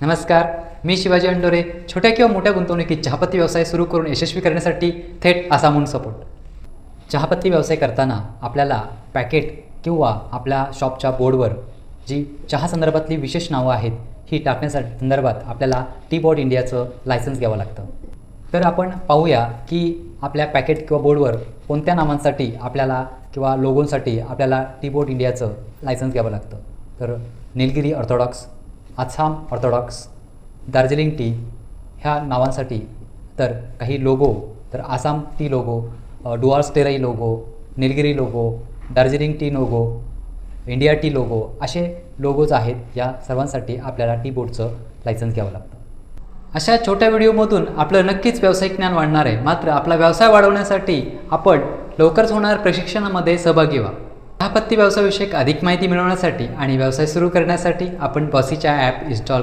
नमस्कार. मी शिवाजी अंडोरे छोट्या किंवा मोठ्या गुंतवणुकीत चहापत्ती व्यवसाय सुरू करून यशस्वी करण्यासाठी थेट आसामून सपोर्ट. चहापत्ती व्यवसाय करताना आपल्याला पॅकेट किंवा आपल्या शॉपच्या बोर्डवर जी चहा संदर्भातली विशेष नावं आहेत ही टाकण्यासाठी संदर्भात आपल्याला टी बॉट इंडियाचं लायसन्स घ्यावं लागतं. तर आपण पाहूया की आपल्या पॅकेट किंवा बोर्डवर कोणत्या नावांसाठी आपल्याला किंवा लोगोंसाठी आपल्याला टी बोर्ड इंडियाचं लायसन्स घ्यावं लागतं. तर Nilgiri orthodox Assam orthodox Darjeeling tea ह्या नावांसाठी तर काही लोगो तर Assam tea logo Dooars स्टेराई logo Nilgiri logo Darjeeling tea logo India tea logo असे लोगोज आहेत या सर्वांसाठी आपल्याला टी बोर्डचं लायसन्स घ्यावं लागतं. अशा छोट्या व्हिडिओमधून आपलं नक्कीच व्यावसायिक ज्ञान वाढणार आहे. मात्र आपला व्यवसाय वाढवण्यासाठी आपण लवकरच होणाऱ्या प्रशिक्षणामध्ये सहभागी व्हा. चहापत्ती व्यवसायविषयक अधिक माहिती मिळवण्यासाठी आणि व्यवसाय सुरू करण्यासाठी आपण बॉसीच्या ॲप इन्स्टॉल